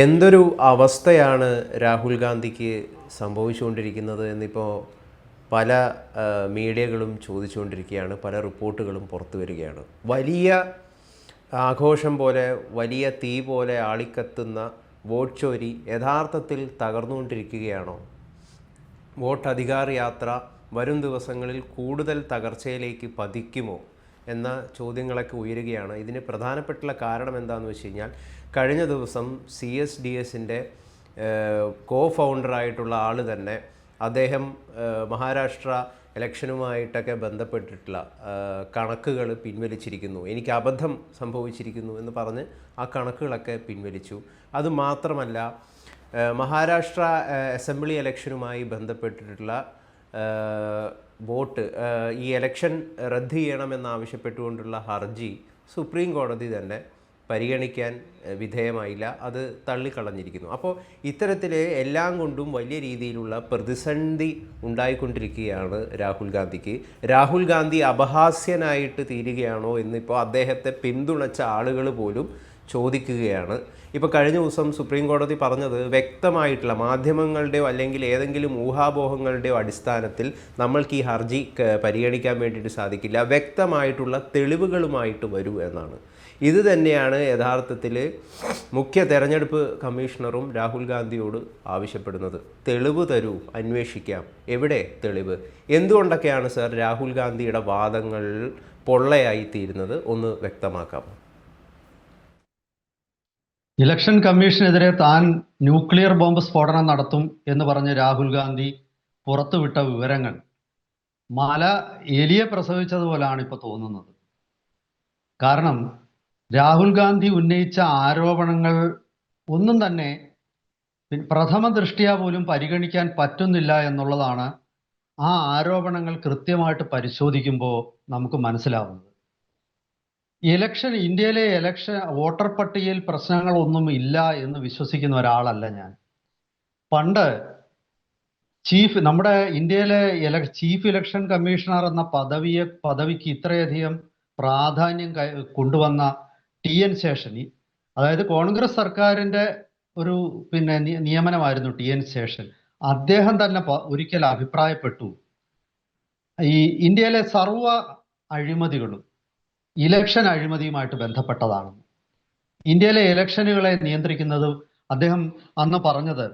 എന്തൊരു അവസ്ഥയാണ് രാഹുൽ ഗാന്ധിക്ക് സംഭവിച്ചുകൊണ്ടിരിക്കുന്നത് എന്നിപ്പോൾ പല മീഡിയകളും ചോദിച്ചുകൊണ്ടിരിക്കുകയാണ് പല റിപ്പോർട്ടുകളും പുറത്തു വരികയാണ്. വലിയ ആഘോഷം പോലെ വലിയ തീ പോലെ ആളിക്കത്തുന്ന വോട്ട് ചോരി യഥാർത്ഥത്തിൽ തകർന്നുകൊണ്ടിരിക്കുകയാണോ? വോട്ട് അധികാർ യാത്ര വരും ദിവസങ്ങളിൽ കൂടുതൽ തകർച്ചയിലേക്ക് പതിക്കുമോ? എന്ന ചോദ്യങ്ങളൊക്കെ ഉയരുകയാണ്. ഇതിന് പ്രധാനപ്പെട്ടുള്ള കാരണം എന്താണെന്ന് വെച്ച് കഴിഞ്ഞാൽ കഴിഞ്ഞ ദിവസം സി എസ് ഡി എസിന്റെ കോ ഫൗണ്ടറായിട്ടുള്ള ആൾ തന്നെ അദ്ദേഹം മഹാരാഷ്ട്ര ഇലക്ഷനുമായിട്ടൊക്കെ ബന്ധപ്പെട്ടിട്ടുള്ള കണക്കുകൾ പിൻവലിച്ചിരിക്കുന്നു. എനിക്ക് അബദ്ധം സംഭവിച്ചിരിക്കുന്നു എന്ന് പറഞ്ഞ് ആ കണക്കുകളൊക്കെ പിൻവലിച്ചു. അതുമാത്രമല്ല മഹാരാഷ്ട്ര അസംബ്ലി ഇലക്ഷനുമായി ബന്ധപ്പെട്ടിട്ടുള്ള വോട്ട് ഈ ഇലക്ഷൻ റദ്ദ് ചെയ്യണമെന്നാവശ്യപ്പെട്ടുകൊണ്ടുള്ള ഹർജി സുപ്രീം കോടതി തന്നെ പരിഗണിക്കാൻ വിധേയമായില്ല. അത് തള്ളിക്കളഞ്ഞിരിക്കുന്നു. അപ്പോൾ ഇത്തരത്തിൽ എല്ലാം കൊണ്ടും വലിയ രീതിയിലുള്ള പ്രതിസന്ധി ഉണ്ടായിക്കൊണ്ടിരിക്കുകയാണ് രാഹുൽ ഗാന്ധിക്ക്. രാഹുൽ ഗാന്ധി അപഹാസ്യനായിട്ട് തീരുകയാണോ എന്നിപ്പോൾ അദ്ദേഹത്തെ പിന്തുണച്ച ആളുകൾ പോലും ചോദിക്കുകയാണ്. ഇപ്പോൾ കഴിഞ്ഞ ദിവസം സുപ്രീം കോടതി പറഞ്ഞത് വ്യക്തമായിട്ടുള്ള മാധ്യമങ്ങളുടെയോ അല്ലെങ്കിൽ ഏതെങ്കിലും ഊഹാപോഹങ്ങളുടെയോ അടിസ്ഥാനത്തിൽ നമ്മൾക്ക് ഈ ഹർജി പരിഗണിക്കാൻ വേണ്ടിയിട്ട് സാധിക്കില്ല. വ്യക്തമായിട്ടുള്ള തെളിവുകളുമായിട്ട് വരൂ എന്നാണ്. ഇത് തന്നെയാണ് യഥാർത്ഥത്തിൽ മുഖ്യ തെരഞ്ഞെടുപ്പ് കമ്മീഷണറും രാഹുൽ ഗാന്ധിയോട് ആവശ്യപ്പെടുന്നത്. തെളിവ് തരൂ അന്വേഷിക്കാം. എവിടെ തെളിവ്? എന്തുകൊണ്ടൊക്കെയാണ് സർ രാഹുൽ ഗാന്ധിയുടെ വാദങ്ങൾ പൊള്ളയായി തീരുന്നത്? ഒന്ന് വ്യക്തമാക്കാം. ഇലക്ഷൻ കമ്മീഷനെതിരെ താൻ ന്യൂക്ലിയർ ബോംബ് സ്ഫോടനം നടത്തും എന്ന് പറഞ്ഞ രാഹുൽ ഗാന്ധി പുറത്തുവിട്ട വിവരങ്ങൾ. മല എലിയെ പ്രസവിച്ചതുപോലാണ് ഇപ്പൊ തോന്നുന്നത്. കാരണം രാഹുൽ ഗാന്ധി ഉന്നയിച്ച ആരോപണങ്ങൾ ഒന്നും തന്നെ പ്രഥമ ദൃഷ്ടിയാ പോലും പരിഗണിക്കാൻ പറ്റുന്നില്ല എന്നുള്ളതാണ് ആ ആരോപണങ്ങൾ കൃത്യമായിട്ട് പരിശോധിക്കുമ്പോൾ നമുക്ക് മനസ്സിലാവുന്നത്. ഇലക്ഷൻ ഇന്ത്യയിലെ ഇലക്ഷൻ വോട്ടർ പട്ടികയിൽ പ്രശ്നങ്ങളൊന്നും ഇല്ല എന്ന് വിശ്വസിക്കുന്ന ഒരാളല്ല ഞാൻ. പണ്ട് ചീഫ് നമ്മുടെ ഇന്ത്യയിലെ ഇല ചീഫ് ഇലക്ഷൻ കമ്മീഷണർ എന്ന പദവിയെ പദവിക്ക് ഇത്രയധികം പ്രാധാന്യം കൊണ്ടുവന്ന ടി എൻ ശേഷൻ അതായത് കോൺഗ്രസ് സർക്കാരിന്റെ ഒരു പിന്നെ നിയമനമായിരുന്നു ടി എൻ ശേഷൻ അദ്ദേഹം തന്നെ ഒരിക്കൽ അഭിപ്രായപ്പെട്ടു. ഈ ഇന്ത്യയിലെ സർവ അഴിമതികളും ഇലക്ഷൻ അഴിമതിയുമായിട്ട് ബന്ധപ്പെട്ടതാണ്. ഇന്ത്യയിലെ ഇലക്ഷനുകളെ നിയന്ത്രിക്കുന്നത് അദ്ദേഹം അന്ന് പറഞ്ഞത്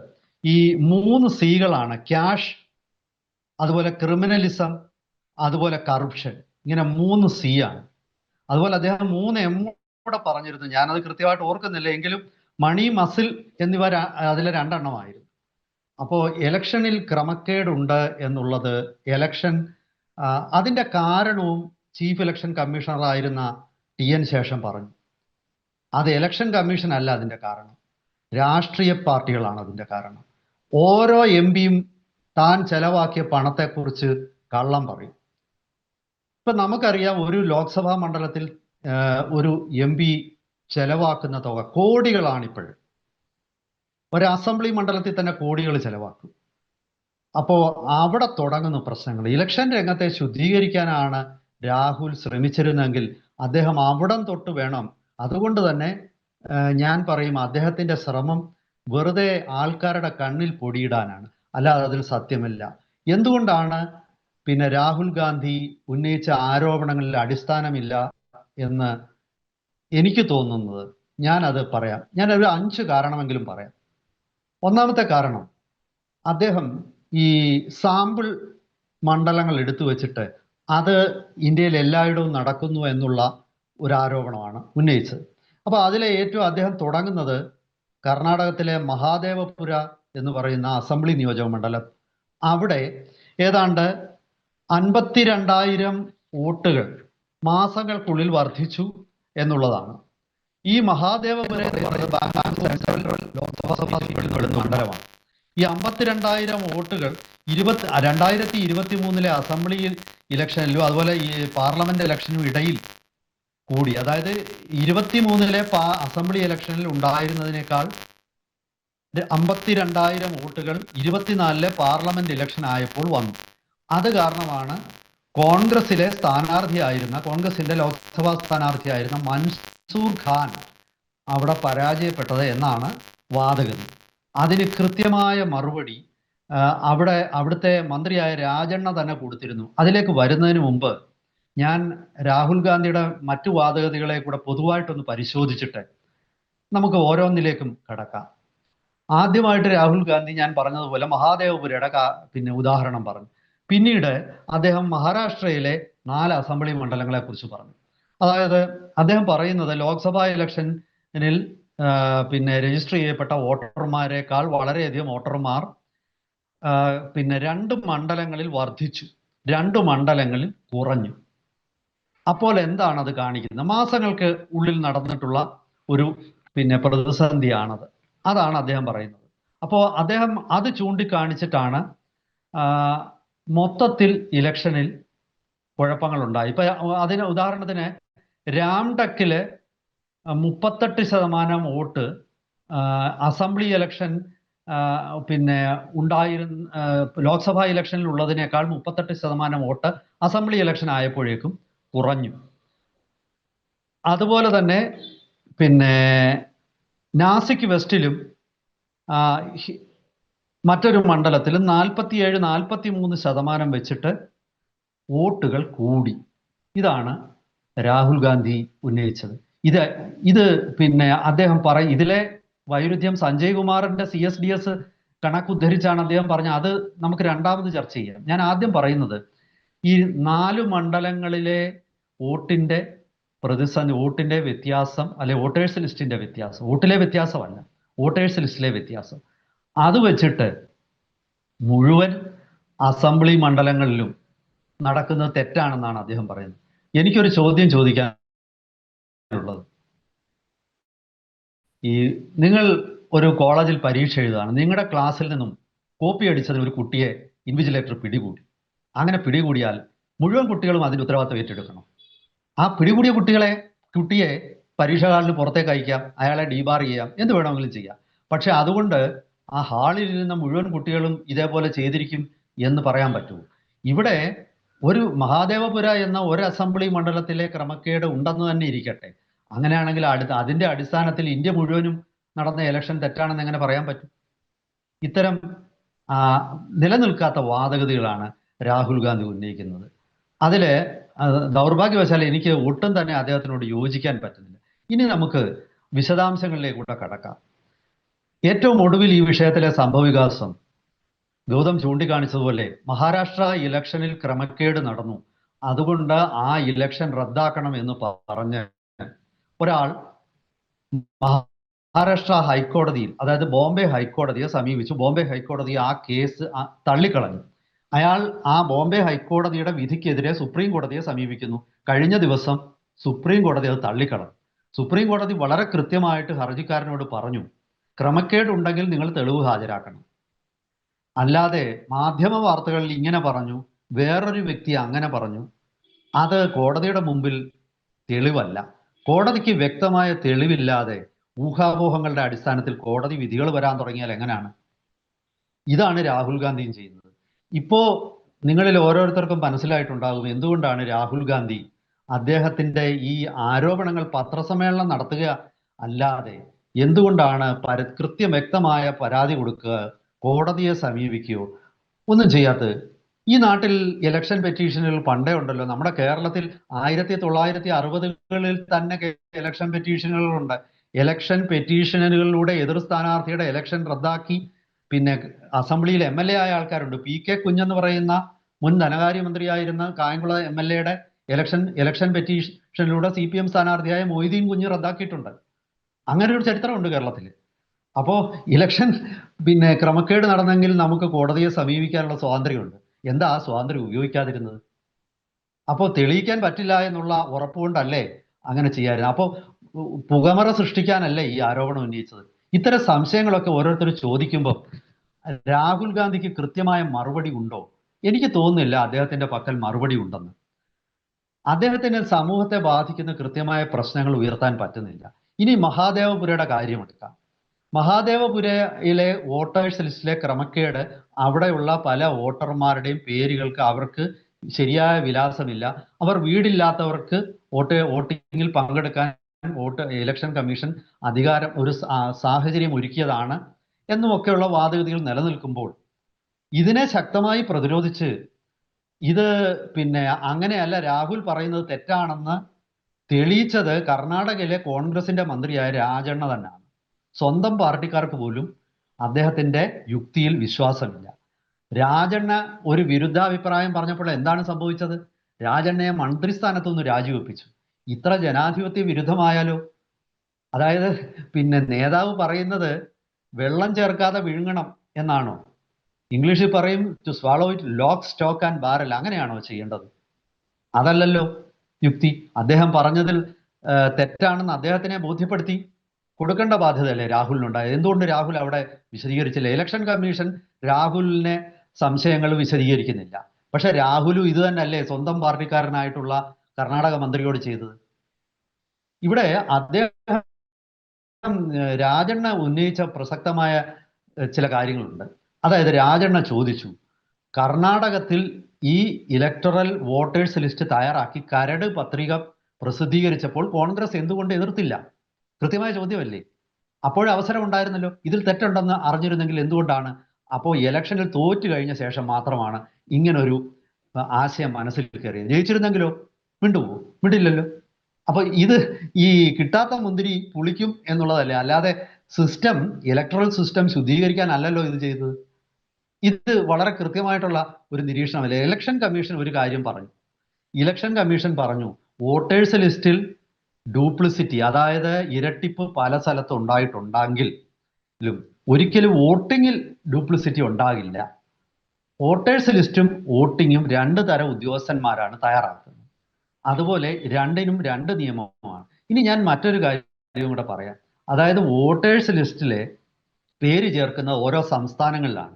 ഈ മൂന്ന് സീകളാണ്. ക്യാഷ് അതുപോലെ ക്രിമിനലിസം അതുപോലെ കറപ്ഷൻ. ഇങ്ങനെ മൂന്ന് സി ആണ്. അതുപോലെ അദ്ദേഹം മൂന്ന് എം കൂടെ പറഞ്ഞിരുന്നു. ഞാനത് കൃത്യമായിട്ട് ഓർക്കുന്നില്ല. എങ്കിലും മണി മസിൽ എന്നിവ അതിലെ രണ്ടെണ്ണമായിരുന്നു. അപ്പോൾ ഇലക്ഷനിൽ ക്രമക്കേടുണ്ട് എന്നുള്ളത് ഇലക്ഷൻ അതിന്റെ കാരണവും ചീഫ് ഇലക്ഷൻ കമ്മീഷണർ ആയിരുന്ന ടി എൻ ശേഷം പറഞ്ഞു. അത് ഇലക്ഷൻ കമ്മീഷൻ അല്ല അതിന്റെ കാരണം. രാഷ്ട്രീയ പാർട്ടികളാണ് അതിന്റെ കാരണം. ഓരോ എം പിയും താൻ ചെലവാക്കിയ പണത്തെക്കുറിച്ച് കള്ളം പറയും. ഇപ്പൊ നമുക്കറിയാം ഒരു ലോക്സഭാ മണ്ഡലത്തിൽ ഒരു എം പി ചെലവാക്കുന്ന തുക കോടികളാണ് ഇപ്പോഴും ഒരു അസംബ്ലി മണ്ഡലത്തിൽ തന്നെ കോടികൾ ചെലവാക്കും. അപ്പോൾ അവിടെ തുടങ്ങുന്ന പ്രശ്നങ്ങൾ. ഇലക്ഷൻ രംഗത്തെ ശുദ്ധീകരിക്കാനാണ് രാഹുൽ ശ്രമിച്ചിരുന്നെങ്കിൽ അദ്ദേഹം അവിടം തൊട്ട് വേണം. അതുകൊണ്ട് തന്നെ ഞാൻ പറയും അദ്ദേഹത്തിന്റെ ശ്രമം വെറുതെ ആൾക്കാരുടെ കണ്ണിൽ പൊടിയിടാനാണ്. അല്ലാതെ അതിൽ സത്യമില്ല. എന്തുകൊണ്ടാണ് പിന്നെ രാഹുൽ ഗാന്ധി ഉന്നയിച്ച ആരോപണങ്ങളിൽ അടിസ്ഥാനമില്ല? എന്ന് എനിക്ക് തോന്നുന്നത് ഞാൻ അത് പറയാം. ഞാൻ ഒരു അഞ്ച് കാരണമെങ്കിലും പറയാം. ഒന്നാമത്തെ കാരണം അദ്ദേഹം ഈ സാമ്പിൾ മണ്ഡലങ്ങൾ എടുത്തു വെച്ചിട്ട് അത് ഇന്ത്യയിൽ എല്ലായിടവും നടക്കുന്നു എന്നുള്ള ഒരു ആരോപണമാണ് ഉന്നയിച്ചത്. അപ്പോൾ അതിലെ ഏറ്റവും അദ്ദേഹം തുടങ്ങുന്നത് കർണാടകത്തിലെ മഹാദേവപുര എന്ന് പറയുന്ന അസംബ്ലി നിയോജക മണ്ഡലം. അവിടെ ഏതാണ്ട് അൻപത്തിരണ്ടായിരം വോട്ടുകൾ മാസങ്ങൾക്കുള്ളിൽ വർദ്ധിച്ചു എന്നുള്ളതാണ്. ഈ മഹാദേവപുര ലോക്സഭാ മണ്ഡലമാണ്. ഈ അമ്പത്തിരണ്ടായിരം വോട്ടുകൾ ഇരുപത്തി രണ്ടായിരത്തി ഇരുപത്തി മൂന്നിലെ അസംബ്ലി ഇലക്ഷനിലും അതുപോലെ ഈ പാർലമെന്റ് ഇലക്ഷനും ഇടയിൽ കൂടി. അതായത് ഇരുപത്തി മൂന്നിലെ അസംബ്ലി ഇലക്ഷനിൽ ഉണ്ടായിരുന്നതിനേക്കാൾ അമ്പത്തിരണ്ടായിരം വോട്ടുകൾ ഇരുപത്തിനാലിലെ പാർലമെന്റ് ഇലക്ഷൻ ആയപ്പോൾ വന്നു. അത് കാരണമാണ് കോൺഗ്രസിലെ സ്ഥാനാർത്ഥിയായിരുന്ന കോൺഗ്രസിന്റെ ലോക്സഭാ സ്ഥാനാർത്ഥിയായിരുന്ന മൻസൂർ ഖാൻ അവിടെ പരാജയപ്പെട്ടത് എന്നാണ് വാദഗതി. അതിന് കൃത്യമായ മറുപടി അവിടെ അവിടുത്തെ മന്ത്രിയായ രാജണ്ണ തന്നെ കൊടുത്തിരുന്നു. അതിലേക്ക് വരുന്നതിന് മുമ്പ് ഞാൻ രാഹുൽ ഗാന്ധിയുടെ മറ്റു വാദഗതികളെ കൂടെ പൊതുവായിട്ടൊന്ന് പരിശോധിച്ചിട്ട് നമുക്ക് ഓരോന്നിലേക്കും കടക്കാം. ആദ്യമായിട്ട് രാഹുൽ ഗാന്ധി ഞാൻ പറഞ്ഞതുപോലെ മഹാദേവപുരയുടെ പിന്നെ ഉദാഹരണം പറഞ്ഞു. പിന്നീട് അദ്ദേഹം മഹാരാഷ്ട്രയിലെ നാല് അസംബ്ലി മണ്ഡലങ്ങളെ കുറിച്ച് പറഞ്ഞു. അതായത് അദ്ദേഹം പറയുന്നത് ലോക്സഭാ ഇലക്ഷനിൽ പിന്നെ രജിസ്റ്റർ ചെയ്യപ്പെട്ട വോട്ടർമാരെക്കാൾ വളരെയധികം വോട്ടർമാർ പിന്നെ രണ്ട് മണ്ഡലങ്ങളിൽ വർദ്ധിച്ചു. രണ്ട് മണ്ഡലങ്ങളിൽ കുറഞ്ഞു. അപ്പോൾ എന്താണ് അത് കാണിക്കുന്നത്? മാസങ്ങൾക്ക് ഉള്ളിൽ നടന്നിട്ടുള്ള ഒരു പിന്നെ പ്രതിസന്ധിയാണത്. അതാണ് അദ്ദേഹം പറയുന്നത്. അപ്പോൾ അദ്ദേഹം അത് ചൂണ്ടിക്കാണിച്ചിട്ടാണ് മൊത്തത്തിൽ ഇലക്ഷനിൽ കുഴപ്പങ്ങളുണ്ടായി. ഇപ്പൊ അതിന് ഉദാഹരണത്തിന് രാംടക്കിൽ മുപ്പത്തെട്ട് ശതമാനം വോട്ട് അസംബ്ലി ഇലക്ഷൻ പിന്നെ ഉണ്ടായിരുന്ന ലോക്സഭാ ഇലക്ഷനിൽ ഉള്ളതിനേക്കാൾ മുപ്പത്തെട്ട് ശതമാനം വോട്ട് അസംബ്ലി ഇലക്ഷൻ ആയപ്പോഴേക്കും കുറഞ്ഞു. അതുപോലെ തന്നെ പിന്നെ നാസിക് വെസ്റ്റിലും മറ്റൊരു മണ്ഡലത്തിൽ നാൽപ്പത്തിയേഴ് നാൽപ്പത്തി മൂന്ന് ശതമാനം വെച്ചിട്ട് വോട്ടുകൾ കൂടി. ഇതാണ് രാഹുൽ ഗാന്ധി ഉന്നയിച്ചത്. ഇത് ഇത് പിന്നെ അദ്ദേഹം പറ ഇതിലെ വൈരുദ്ധ്യം സഞ്ജയ് കുമാറിന്റെ സി എസ് ഡി എസ് കണക്കുദ്ധരിച്ചാണ് അദ്ദേഹം പറഞ്ഞത്. അത് നമുക്ക് രണ്ടാമത് ചർച്ച ചെയ്യാം. ഞാൻ ആദ്യം പറയുന്നത് ഈ നാല് മണ്ഡലങ്ങളിലെ വോട്ടിന്റെ പ്രതിസന്ധി വോട്ടിന്റെ വ്യത്യാസം അല്ലെ വോട്ടേഴ്സ് ലിസ്റ്റിന്റെ വ്യത്യാസം. വോട്ടിലെ വ്യത്യാസമല്ല വോട്ടേഴ്സ് ലിസ്റ്റിലെ വ്യത്യാസം. അത് വെച്ചിട്ട് മുഴുവൻ അസംബ്ലി മണ്ഡലങ്ങളിലും നടക്കുന്നത് തെറ്റാണെന്നാണ് അദ്ദേഹം പറയുന്നത്. എനിക്കൊരു ചോദ്യം ചോദിക്കാനുള്ളത്. ഈ നിങ്ങൾ ഒരു കോളേജിൽ പരീക്ഷ എഴുതുകയാണ്. നിങ്ങളുടെ ക്ലാസ്സിൽ നിന്നും കോപ്പി അടിച്ചതിന് ഒരു കുട്ടിയെ ഇൻവിജിലേറ്റർ പിടികൂടി. അങ്ങനെ പിടികൂടിയാൽ മുഴുവൻ കുട്ടികളും അതിന്റെ ഉത്തരവാദിത്തം ഏറ്റെടുക്കണം. ആ പിടികൂടിയ കുട്ടികളെ കുട്ടിയെ പരീക്ഷകാലിന് പുറത്തേക്ക് അയക്കാം. അയാളെ ഡീബാർ ചെയ്യാം. എന്ത് വേണമെങ്കിലും ചെയ്യാം. പക്ഷെ അതുകൊണ്ട് ആ ഹാളിൽ ഇരുന്ന മുഴുവൻ കുട്ടികളും ഇതേപോലെ ചെയ്തിരിക്കും എന്ന് പറയാൻ പറ്റുമോ ഇവിടെ ഒരു മഹാദേവപുര എന്ന ഒരു അസംബ്ലി മണ്ഡലത്തിലെ ക്രമക്കേട് ഉണ്ടെന്ന് തന്നെ ഇരിക്കട്ടെ. അങ്ങനെയാണെങ്കിൽ അടുത്ത അതിന്റെ അടിസ്ഥാനത്തിൽ ഇന്ത്യ മുഴുവനും നടന്ന ഇലക്ഷൻ തെറ്റാണെന്ന് എങ്ങനെ പറയാൻ പറ്റും? ഇത്തരം നിലനിൽക്കാത്ത വാദഗതികളാണ് രാഹുൽ ഗാന്ധി ഉന്നയിക്കുന്നത്. അതിൽ ദൗർഭാഗ്യവശാൽ എനിക്ക് ഒട്ടും തന്നെ അദ്ദേഹത്തിനോട് യോജിക്കാൻ പറ്റുന്നില്ല. ഇനി നമുക്ക് വിശദാംശങ്ങളിലേക്കൂടെ കടക്കാം. ഏറ്റവും ഒടുവിൽ ഈ വിഷയത്തിലെ സംഭവവികാസം. ഗൗതം ചൂണ്ടിക്കാണിച്ചതുപോലെ മഹാരാഷ്ട്ര ഇലക്ഷനിൽ ക്രമക്കേട് നടന്നു. അതുകൊണ്ട് ആ ഇലക്ഷൻ റദ്ദാക്കണം എന്ന് പറഞ്ഞ് ഒരാൾ മഹാരാഷ്ട്ര ഹൈക്കോടതിയിൽ അതായത് ബോംബെ ഹൈക്കോടതിയെ സമീപിച്ചു. ബോംബെ ഹൈക്കോടതി ആ കേസ് തള്ളിക്കളഞ്ഞു. അയാൾ ആ ബോംബെ ഹൈക്കോടതിയുടെ വിധിക്കെതിരെ സുപ്രീം കോടതിയെ സമീപിക്കുന്നു. കഴിഞ്ഞ ദിവസം സുപ്രീം കോടതി അത് തള്ളിക്കളഞ്ഞു. സുപ്രീം കോടതി വളരെ കൃത്യമായിട്ട് ഹർജിക്കാരനോട് പറഞ്ഞു ക്രമക്കേട് ഉണ്ടെങ്കിൽ നിങ്ങൾ തെളിവ് ഹാജരാക്കണം. അല്ലാതെ മാധ്യമ വാർത്തകളിൽ ഇങ്ങനെ പറഞ്ഞു വേറൊരു വ്യക്തി അങ്ങനെ പറഞ്ഞു അത് കോടതിയുടെ മുമ്പിൽ തെളിവല്ല. കോടതിക്ക് വ്യക്തമായ തെളിവില്ലാതെ ഊഹാപോഹങ്ങളുടെ അടിസ്ഥാനത്തിൽ കോടതി വിധികൾ വരാൻ തുടങ്ങിയാൽ എങ്ങനെയാണ്? ഇതാണ് രാഹുൽ ഗാന്ധിയും ചെയ്യുന്നത്. ഇപ്പോ നിങ്ങളിൽ ഓരോരുത്തർക്കും മനസ്സിലായിട്ടുണ്ടാകും എന്തുകൊണ്ടാണ് രാഹുൽ ഗാന്ധി അദ്ദേഹത്തിന്റെ ഈ ആരോപണങ്ങൾ പത്രസമ്മേളനം നടത്തുക അല്ലാതെ എന്തുകൊണ്ടാണ് പര കൃത്യം വ്യക്തമായ പരാതി കൊടുക്കുക കോടതിയെ സമീപിക്കുകയോ ഒന്നും ചെയ്യാത്തത് ഈ നാട്ടിൽ ഇലക്ഷൻ പെറ്റീഷനുകൾ പണ്ടേ ഉണ്ടല്ലോ നമ്മുടെ കേരളത്തിൽ ആയിരത്തി തൊള്ളായിരത്തി അറുപതുകളിൽ തന്നെ ഇലക്ഷൻ പെറ്റീഷനുകളുണ്ട് ഇലക്ഷൻ പെറ്റീഷനുകളിലൂടെ എതിർ സ്ഥാനാർത്ഥിയുടെ ഇലക്ഷൻ റദ്ദാക്കി പിന്നെ അസംബ്ലിയിൽ എം എൽ എ ആയ ആൾക്കാരുണ്ട്. പി കെ കുഞ്ഞെന്ന് പറയുന്ന മുൻ ധനകാര്യമന്ത്രിയായിരുന്ന കായംകുളം എം എൽ എയുടെ ഇലക്ഷൻ ഇലക്ഷൻ പെറ്റീഷനിലൂടെ സി പി എം സ്ഥാനാർത്ഥിയായ മൊയ്തീൻ കുഞ്ഞ് റദ്ദാക്കിയിട്ടുണ്ട്. അങ്ങനെ ഒരു ചരിത്രമുണ്ട് കേരളത്തിൽ അപ്പോൾ ഇലക്ഷൻ പിന്നെ ക്രമക്കേട് നടന്നെങ്കിൽ നമുക്ക് കോടതിയെ സമീപിക്കാനുള്ള സ്വാതന്ത്ര്യമുണ്ട്. എന്താ ആ സ്വാതന്ത്ര്യം ഉപയോഗിക്കാതിരുന്നത്? അപ്പോൾ തെളിയിക്കാൻ പറ്റില്ല എന്നുള്ള ഉറപ്പുകൊണ്ടല്ലേ അങ്ങനെ ചെയ്യാറുണ്ട് അപ്പോൾ പുകമറ സൃഷ്ടിക്കാനല്ലേ ഈ ആരോപണം ഉന്നയിച്ചത്? ഇത്തരം സംശയങ്ങളൊക്കെ ഓരോരുത്തർ ചോദിക്കുമ്പോൾ രാഹുൽ ഗാന്ധിക്ക് കൃത്യമായ മറുപടി ഉണ്ടോ? എനിക്ക് തോന്നുന്നില്ല അദ്ദേഹത്തിന്റെ പക്കൽ മറുപടി ഉണ്ടെന്ന്. അദ്ദേഹത്തിന് സമൂഹത്തെ ബാധിക്കുന്ന കൃത്യമായ പ്രശ്നങ്ങൾ ഉയർത്താൻ പറ്റുന്നില്ല. ഇനി മഹാദേവപുരയുടെ കാര്യമെടുക്കാം മഹാദേവപുരയിലെ വോട്ടേഴ്സ് ലിസ്റ്റിലെ ക്രമക്കേട് അവിടെയുള്ള പല വോട്ടർമാരുടെയും പേരുകൾക്ക് അവർക്ക് ശരിയായ വിലാസമില്ല. അവർ വീടില്ലാത്തവർക്ക് വോട്ട് വോട്ടിങ്ങിൽ പങ്കെടുക്കാൻ വോട്ട് ഇലക്ഷൻ കമ്മീഷൻ അധികാരം ഒരു സാഹചര്യം ഒരുക്കിയതാണ് എന്നുമൊക്കെയുള്ള വാദഗതികൾ നിലനിൽക്കുമ്പോൾ ഇതിനെ ശക്തമായി പ്രതിരോധിച്ച് ഇത് പിന്നെ അങ്ങനെയല്ല രാഹുൽ പറയുന്നത് തെറ്റാണെന്ന് തെളിയിച്ചത് കർണാടകയിലെ കോൺഗ്രസിന്റെ മന്ത്രിയായ രാജണ്ണ തന്നെയാണ്. സ്വന്തം പാർട്ടിക്കാർക്ക് പോലും അദ്ദേഹത്തിന്റെ യുക്തിയിൽ വിശ്വാസമില്ല. രാജണ്ണ ഒരു വിരുദ്ധാഭിപ്രായം പറഞ്ഞപ്പോൾ എന്താണ് സംഭവിച്ചത്? രാജണ്ണയെ മന്ത്രിസ്ഥാനത്തു നിന്ന് രാജിവെപ്പിച്ചു. ഇത്ര ജനാധിപത്യ വിരുദ്ധമായാലോ? അതായത് പിന്നെ നേതാവ് പറയുന്നത് വെള്ളം ചേർക്കാതെ വിഴുങ്ങണം എന്നാണോ? ഇംഗ്ലീഷിൽ പറയും to swallow it lock stock and barrel അങ്ങനെയാണോ ചെയ്യേണ്ടത്? അതല്ലല്ലോ. യുക്തി. അദ്ദേഹം പറഞ്ഞതിൽ തെറ്റാണെന്ന് അദ്ദേഹത്തിനെ ബോധ്യപ്പെടുത്തി. കൊടുക്കേണ്ട ബാധ്യതയല്ലേ രാഹുലിനുണ്ടായത്? എന്തുകൊണ്ട് രാഹുൽ അവിടെ വിശദീകരിച്ചില്ല? ഇലക്ഷൻ കമ്മീഷൻ രാഹുലിനെ സംശയങ്ങൾ വിശദീകരിക്കുന്നില്ല. പക്ഷെ രാഹുലും ഇത് തന്നെയല്ലേ സ്വന്തം പാർട്ടിക്കാരനായിട്ടുള്ള കർണാടക മന്ത്രിയോട് ചെയ്തത്? ഇവിടെ അദ്ദേഹം രാജണ്ണ ഉന്നയിച്ച പ്രസക്തമായ ചില കാര്യങ്ങളുണ്ട്. അതായത് രാജണ്ണ ചോദിച്ചു കർണാടകത്തിൽ ഈ ഇലക്ടറൽ വോട്ടേഴ്സ് ലിസ്റ്റ് തയ്യാറാക്കി കരട് പത്രിക പ്രസിദ്ധീകരിച്ചപ്പോൾ കോൺഗ്രസ് എന്തുകൊണ്ട് എതിർത്തില്ല? കൃത്യമായ ചോദ്യമല്ലേ? അപ്പോൾ അവസരം ഉണ്ടായിരുന്നല്ലോ. ഇതിൽ തെറ്റുണ്ടെന്ന് അറിഞ്ഞിരുന്നെങ്കിൽ എന്തുകൊണ്ടാണ്? അപ്പോൾ ഇലക്ഷനിൽ തോറ്റു കഴിഞ്ഞ ശേഷം മാത്രമാണ് ഇങ്ങനൊരു ആശയം മനസ്സിൽ കയറിയത്. ജയിച്ചിരുന്നെങ്കിലോ? മിണ്ടുപോകും മിണ്ടില്ലല്ലോ. അപ്പൊ ഇത് ഈ കിട്ടാത്ത മുന്തിരി പുളിക്കും എന്നുള്ളതല്ലേ? അല്ലാതെ സിസ്റ്റം ഇലക്ട്രൽ സിസ്റ്റം ശുദ്ധീകരിക്കാനല്ലല്ലോ ഇത് ചെയ്തത്. ഇത് വളരെ കൃത്യമായിട്ടുള്ള ഒരു നിരീക്ഷണമല്ല ഇലക്ഷൻ കമ്മീഷൻ ഒരു കാര്യം പറഞ്ഞു. ഇലക്ഷൻ കമ്മീഷൻ പറഞ്ഞു വോട്ടേഴ്സ് ലിസ്റ്റിൽ ഡ്യൂപ്ലിസിറ്റി അതായത് ഇരട്ടിപ്പ് പല സ്ഥലത്ത് ഉണ്ടായിട്ടുണ്ടെങ്കിൽ ഒരിക്കലും വോട്ടിങ്ങിൽ ഡ്യൂപ്ലിസിറ്റി ഉണ്ടാകില്ല. വോട്ടേഴ്സ് ലിസ്റ്റും വോട്ടിങ്ങും രണ്ട് തരം ഉദ്യോഗസ്ഥന്മാരാണ് തയ്യാറാക്കുന്നത്. അതുപോലെ രണ്ടിനും രണ്ട് നിയമമാണ്. ഇനി ഞാൻ മറ്റൊരു കാര്യം കൂടെ പറയാം. അതായത് വോട്ടേഴ്സ് ലിസ്റ്റിലെ പേര് ചേർക്കുന്ന ഓരോ സംസ്ഥാനങ്ങളിലാണ്.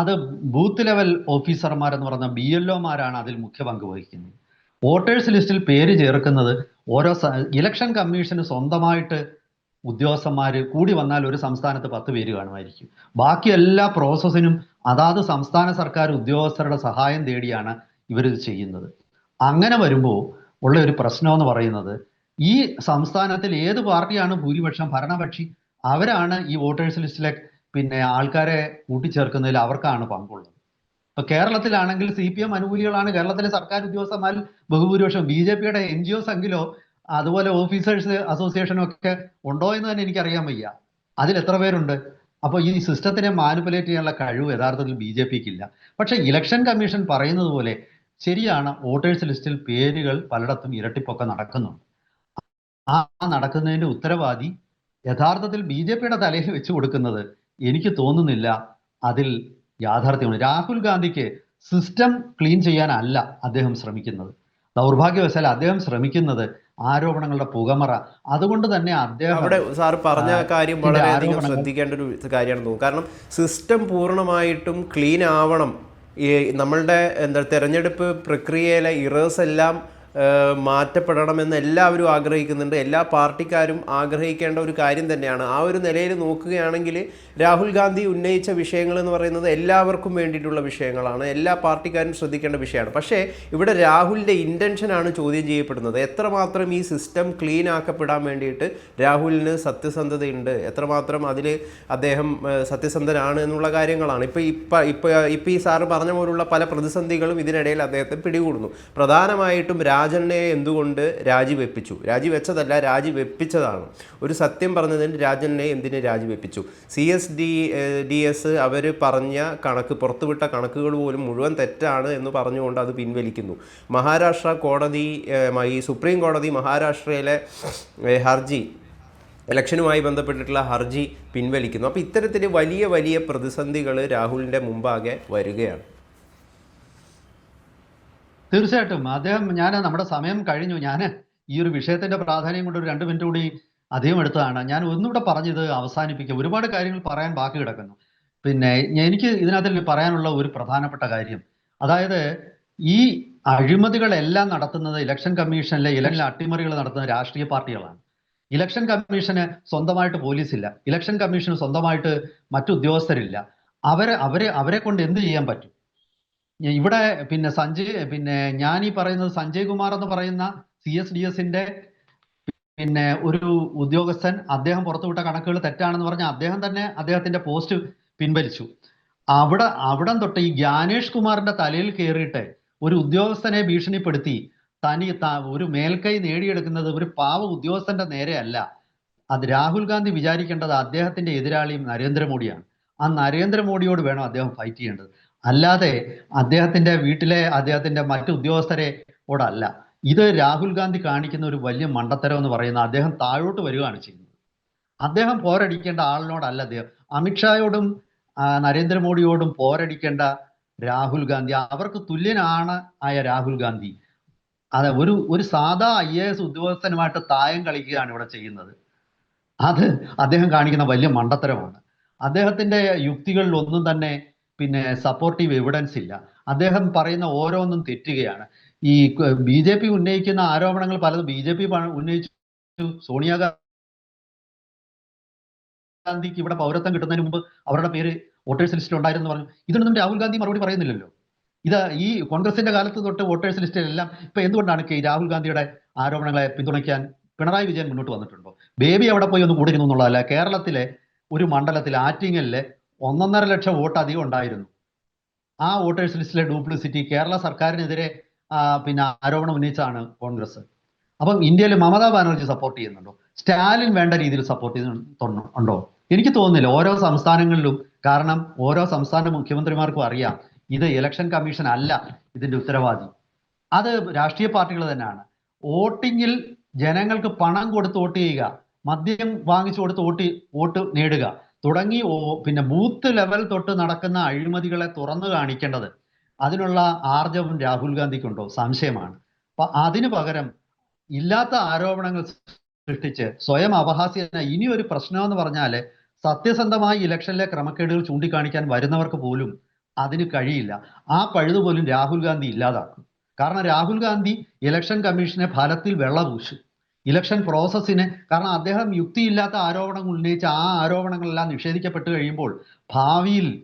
അത് ബൂത്ത് ലെവൽ ഓഫീസർമാർ എന്ന് പറഞ്ഞ ബി എൽ ഒമാരാണ് അതിൽ മുഖ്യ പങ്ക് വഹിക്കുന്നത്. വോട്ടേഴ്സ് ലിസ്റ്റിൽ പേര് ചേർക്കുന്നത് ഓരോ ഇലക്ഷൻ കമ്മീഷന് സ്വന്തമായിട്ട് ഉദ്യോഗസ്ഥന്മാർ കൂടി വന്നാൽ ഒരു സംസ്ഥാനത്ത് പത്ത് പേര് കാണുമായിരിക്കും. ബാക്കി എല്ലാ പ്രോസസ്സിനും അതാത് സംസ്ഥാന സർക്കാർ ഉദ്യോഗസ്ഥരുടെ സഹായം തേടിയാണ് ഇവരിത് ചെയ്യുന്നത്. അങ്ങനെ വരുമ്പോൾ ഉള്ള ഒരു പ്രശ്നം എന്ന് പറയുന്നത് ഈ സംസ്ഥാനത്തിൽ ഏത് പാർട്ടിയാണ് ഭൂരിപക്ഷം ഭരണപക്ഷി അവരാണ് ഈ വോട്ടേഴ്സ് ലിസ്റ്റിലെ പിന്നെ ആൾക്കാരെ കൂട്ടിച്ചേർക്കുന്നതിൽ അവർക്കാണ് പങ്കുള്ളത്. ഇപ്പൊ കേരളത്തിലാണെങ്കിൽ സി പി എം അനുകൂലികളാണ് കേരളത്തിലെ സർക്കാർ ഉദ്യോഗസ്ഥന്മാരിൽ ബഹുഭൂരിപക്ഷം. ബി ജെ പിയുടെ എൻ ജി ഒസ് എങ്കിലോ അതുപോലെ ഓഫീസേഴ്സ് അസോസിയേഷനും ഒക്കെ ഉണ്ടോ എന്ന് തന്നെ എനിക്കറിയാൻ വയ്യ. അതിൽ എത്ര പേരുണ്ട്? അപ്പോൾ ഈ സിസ്റ്റത്തിനെ മാനിപ്പുലേറ്റ് ചെയ്യാനുള്ള കഴിവ് യഥാർത്ഥത്തിൽ ബി ജെ പിക്ക് ഇല്ല പക്ഷെ ഇലക്ഷൻ കമ്മീഷൻ പറയുന്നത് പോലെ ശരിയാണ് വോട്ടേഴ്സ് ലിസ്റ്റിൽ പേരുകൾ പലയിടത്തും ഇരട്ടിപ്പൊക്കെ നടക്കുന്നുണ്ട്. ആ നടക്കുന്നതിന്റെ ഉത്തരവാദി യഥാർത്ഥത്തിൽ ബി ജെ പിയുടെ തലയിൽ വെച്ച് കൊടുക്കുന്നത് എനിക്ക് തോന്നുന്നില്ല അതിൽ യാഥാർത്ഥ്യമാണ് രാഹുൽ ഗാന്ധിക്ക് സിസ്റ്റം ക്ലീൻ ചെയ്യാനല്ല അദ്ദേഹം ശ്രമിക്കുന്നത്. ദൗർഭാഗ്യവശാൽ അദ്ദേഹം ശ്രമിക്കുന്നത് ആരോപണങ്ങളുടെ പുകമറ. അതുകൊണ്ട് തന്നെ അദ്ദേഹം അവിടെ സാർ പറഞ്ഞ കാര്യം വളരെയധികം ശ്രദ്ധിക്കേണ്ട ഒരു കാര്യമാണ് തോന്നുന്നു കാരണം സിസ്റ്റം പൂർണമായിട്ടും ക്ലീൻ ആവണം. ഈ നമ്മളുടെ എന്താ തെരഞ്ഞെടുപ്പ് പ്രക്രിയയിലെ ഇറേഴ്സ് എല്ലാം മാറ്റപ്പെടണമെന്ന് എല്ലാവരും ആഗ്രഹിക്കുന്നുണ്ട്. എല്ലാ പാർട്ടിക്കാരും ആഗ്രഹിക്കേണ്ട ഒരു കാര്യം തന്നെയാണ്. ആ ഒരു നിലയിൽ നോക്കുകയാണെങ്കിൽ രാഹുൽ ഗാന്ധി ഉന്നയിച്ച വിഷയങ്ങൾ എന്ന് പറയുന്നത് എല്ലാവർക്കും വേണ്ടിയിട്ടുള്ള വിഷയങ്ങളാണ്. എല്ലാ പാർട്ടിക്കാരും ശ്രദ്ധിക്കേണ്ട വിഷയമാണ്. പക്ഷേ ഇവിടെ രാഹുലിന്റെ ഇന്റൻഷനാണ് ചോദ്യം ചെയ്യപ്പെടുന്നത്. എത്രമാത്രം ഈ സിസ്റ്റം ക്ലീൻ ആക്കപ്പെടാൻ വേണ്ടിയിട്ട് രാഹുലിന് സത്യസന്ധതയുണ്ട്? എത്രമാത്രം അതിൽ അദ്ദേഹം സത്യസന്ധനാണ് എന്നുള്ള കാര്യങ്ങളാണ്. ഇപ്പോൾ ഇപ്പം ഇപ്പോൾ ഇപ്പോൾ ഈ സാറ് പറഞ്ഞ പോലുള്ള പല പ്രതിസന്ധികളും ഇതിനിടയിൽ അദ്ദേഹത്തെ പിടികൂടുന്നു. പ്രധാനമായിട്ടും രാജണ്ണയെ എന്തുകൊണ്ട് രാജിവെപ്പിച്ചു? രാജിവെച്ചതല്ല രാജിവെപ്പിച്ചതാണ്. ഒരു സത്യം പറഞ്ഞതിന് രാജണ്ണയെ എന്തിന് രാജിവെപ്പിച്ചു? C S D D S അവർ പറഞ്ഞ കണക്ക് പുറത്തുവിട്ട കണക്കുകൾ പോലും മുഴുവൻ തെറ്റാണ് എന്ന് പറഞ്ഞുകൊണ്ട് അത് പിൻവലിക്കുന്നു. മഹാരാഷ്ട്ര കോടതി ഈ സുപ്രീം കോടതി മഹാരാഷ്ട്രയിലെ ഹർജി ഇലക്ഷനുമായി ബന്ധപ്പെട്ടിട്ടുള്ള ഹർജി പിൻവലിക്കുന്നു. അപ്പോൾ ഇത്തരത്തിൽ വലിയ വലിയ പ്രതിസന്ധികൾ രാഹുലിന്റെ മുമ്പാകെ വരികയാണ്. തീർച്ചയായിട്ടും. അദ്ദേഹം ഞാൻ നമ്മുടെ സമയം കഴിഞ്ഞു. ഞാൻ ഈ ഒരു വിഷയത്തിന്റെ പ്രാധാന്യം കൊണ്ട് ഒരു രണ്ട് മിനിറ്റ് കൂടി അധികം എടുത്തതാണ്. ഞാൻ ഒന്നുകൂടെ പറഞ്ഞത് അവസാനിപ്പിക്കുക ഒരുപാട് കാര്യങ്ങൾ പറയാൻ ബാക്കി കിടക്കുന്നു. പിന്നെ എനിക്ക് ഇതിനകത്തിൽ പറയാനുള്ള ഒരു പ്രധാനപ്പെട്ട കാര്യം. അതായത് ഈ അഴിമതികളെല്ലാം നടത്തുന്നത് ഇലക്ഷൻ കമ്മീഷനിലെ ഇലക്ഷൻ അട്ടിമറികൾ നടത്തുന്ന രാഷ്ട്രീയ പാർട്ടികളാണ്. ഇലക്ഷൻ കമ്മീഷന് സ്വന്തമായിട്ട് പോലീസില്ല. ഇലക്ഷൻ കമ്മീഷന് സ്വന്തമായിട്ട് മറ്റു ഉദ്യോഗസ്ഥരില്ല. അവരെ അവരെ അവരെ കൊണ്ട് എന്ത് ചെയ്യാൻ പറ്റും? ഇവിടെ പിന്നെ സഞ്ജയ് പിന്നെ ഞാൻ ഈ പറയുന്നത് സഞ്ജയ് കുമാർ എന്ന് പറയുന്ന സി എസ് ഡി എസിന്റെ പിന്നെ ഒരു ഉദ്യോഗസ്ഥൻ അദ്ദേഹം പുറത്തുവിട്ട കണക്കുകൾ തെറ്റാണെന്ന് പറഞ്ഞ അദ്ദേഹം തന്നെ അദ്ദേഹത്തിന്റെ പോസ്റ്റ് പിൻവലിച്ചു. അവിടെ അവിടം തൊട്ട് ഈ ജ്ഞാനേഷ് കുമാറിന്റെ തലയിൽ കയറിയിട്ട് ഒരു ഉദ്യോഗസ്ഥനെ ഭീഷണിപ്പെടുത്തി. തനി ഒരു മേൽക്കൈ നേടിയെടുക്കുന്നത് ഒരു പാവ ഉദ്യോഗസ്ഥന്റെ നേരെയല്ല അത് രാഹുൽ ഗാന്ധി വിചാരിക്കേണ്ടത് അദ്ദേഹത്തിന്റെ എതിരാളിയും നരേന്ദ്രമോദിയാണ്. ആ നരേന്ദ്രമോദിയോട് വേണം അദ്ദേഹം ഫൈറ്റ് ചെയ്യേണ്ടത്. അല്ലാതെ അദ്ദേഹത്തിന്റെ വീട്ടിലെ അദ്ദേഹത്തിന്റെ മറ്റു ഉദ്യോഗസ്ഥരെ ഓടല്ല ഇത് രാഹുൽ ഗാന്ധി കാണിക്കുന്ന ഒരു വലിയ മണ്ടത്തരം എന്ന് പറയുന്ന അദ്ദേഹം താഴോട്ട് വരികയാണ് ചെയ്യുന്നത്. അദ്ദേഹം പോരടിക്കേണ്ട ആളിനോടല്ല അദ്ദേഹം. അമിത്ഷായോടും നരേന്ദ്രമോദിയോടും പോരടിക്കേണ്ട രാഹുൽ ഗാന്ധി. അവർക്ക് തുല്യനാണ് ആയ രാഹുൽ ഗാന്ധി. അതെ ഒരു ഒരു സാധാ ഐ എ എസ് ഉദ്യോഗസ്ഥനുമായിട്ട് തായം കളിക്കുകയാണ് ഇവിടെ ചെയ്യുന്നത്. അത് അദ്ദേഹം കാണിക്കുന്ന വലിയ മണ്ടത്തരമാണ്. അദ്ദേഹത്തിന്റെ യുക്തികളിൽ ഒന്നും തന്നെ പിന്നെ സപ്പോർട്ടീവ് എവിഡൻസ് ഇല്ല. അദ്ദേഹം പറയുന്ന ഓരോന്നും തെറ്റുകയാണ്. ഈ ബി ജെ പി ഉന്നയിക്കുന്ന ആരോപണങ്ങൾ പലതും ബി ജെ പി ഉന്നയിച്ചു. സോണിയാഗാന്ധിക്ക് ഇവിടെ പൗരത്വം കിട്ടുന്നതിന് മുമ്പ് അവരുടെ പേര് വോട്ടേഴ്സ് ലിസ്റ്റിൽ ഉണ്ടായിരുന്നു പറഞ്ഞു. ഇതൊന്നും രാഹുൽ ഗാന്ധി മറുപടി പറയുന്നില്ലല്ലോ. ഇത് ഈ കോൺഗ്രസിന്റെ കാലത്ത് തൊട്ട് വോട്ടേഴ്സ് ലിസ്റ്റിലെല്ലാം ഇപ്പൊ എന്തുകൊണ്ടാണ് ഈ രാഹുൽ ഗാന്ധിയുടെ ആരോപണങ്ങളെ പിന്തുണയ്ക്കാൻ പിണറായി വിജയൻ മുന്നോട്ട് വന്നിട്ടുണ്ടോ? ബേബി അവിടെ പോയി ഒന്ന് കൂടിയിരുന്നു എന്നുള്ളതല്ല കേരളത്തിലെ ഒരു മണ്ഡലത്തിൽ ആറ്റിങ്ങലിലെ ഒന്നൊന്നര ലക്ഷം വോട്ട് അധികം ഉണ്ടായിരുന്നു. ആ വോട്ടേഴ്സ് ലിസ്റ്റിലെ ഡ്യൂപ്ലിസിറ്റി കേരള സർക്കാരിനെതിരെ പിന്നെ ആരോപണം ഉന്നയിച്ചാണ് കോൺഗ്രസ്. അപ്പം ഇന്ത്യയിൽ മമതാ ബാനർജി സപ്പോർട്ട് ചെയ്യുന്നുണ്ടോ? സ്റ്റാലിൻ വേണ്ട രീതിയിൽ സപ്പോർട്ട് ചെയ്യുന്നുണ്ടോ? എനിക്ക് തോന്നുന്നില്ല. ഓരോ സംസ്ഥാനങ്ങളിലും കാരണം ഓരോ സംസ്ഥാന മുഖ്യമന്ത്രിമാർക്കും അറിയാം ഇത് ഇലക്ഷൻ കമ്മീഷൻ അല്ല ഇതിന്റെ ഉത്തരവാദി. അത് രാഷ്ട്രീയ പാർട്ടികൾ തന്നെയാണ്. വോട്ടിങ്ങിൽ ജനങ്ങൾക്ക് പണം കൊടുത്ത് വോട്ട് ചെയ്യുക മദ്യം വാങ്ങിച്ചു കൊടുത്ത് വോട്ട് വോട്ട് നേടുക തുടങ്ങി പിന്നെ ബൂത്ത് ലെവൽ തൊട്ട് നടക്കുന്ന അഴിമതികളെ തുറന്നു കാണിക്കേണ്ടത് അതിനുള്ള ആർജവം രാഹുൽ ഗാന്ധിക്കുണ്ടോ? സംശയമാണ്. അപ്പൊ അതിനു പകരം ഇല്ലാത്ത ആരോപണങ്ങൾ സൃഷ്ടിച്ച് സ്വയം അപഹാസ്യന ഇനി ഒരു പ്രശ്നമെന്ന് പറഞ്ഞാൽ സത്യസന്ധമായി ഇലക്ഷനിലെ ക്രമക്കേടുകൾ ചൂണ്ടിക്കാണിക്കാൻ വരുന്നവർക്ക് പോലും അതിന് കഴിയില്ല. ആ പഴുത് പോലും രാഹുൽ ഗാന്ധി ഇല്ലാതാക്കും. കാരണം രാഹുൽ ഗാന്ധി ഇലക്ഷൻ കമ്മീഷനെ ഫലത്തിൽ വെള്ളപൂശും. ഇലക്ഷൻ പ്രോസസ്സിന് കാരണം അദ്ദേഹം യുക്തിയില്ലാത്ത ആരോപണങ്ങൾ ഉന്നയിച്ച് ആ ആരോപണങ്ങളെല്ലാം നിഷേധിക്കപ്പെട്ട് കഴിയുമ്പോൾ ഭാവിയിൽ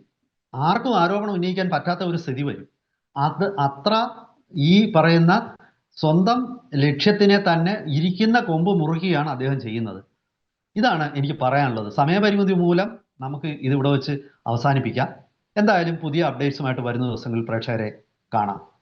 ആർക്കും ആരോപണം ഉന്നയിക്കാൻ പറ്റാത്ത ഒരു സ്ഥിതി വരും. അത് അത്ര ഈ പറയുന്ന സ്വന്തം ലക്ഷ്യത്തിനെ തന്നെ ഇരിക്കുന്ന കൊമ്പ് മുറുകിയാണ് അദ്ദേഹം ചെയ്യുന്നത്. ഇതാണ് എനിക്ക് പറയാനുള്ളത്. സമയപരിമിതി മൂലം നമുക്ക് ഇതിവിടെ വെച്ച് അവസാനിപ്പിക്കാം. എന്തായാലും പുതിയ അപ്ഡേറ്റ്സുമായിട്ട് വരുന്ന ദിവസങ്ങളിൽ പ്രേക്ഷകരെ കാണാം.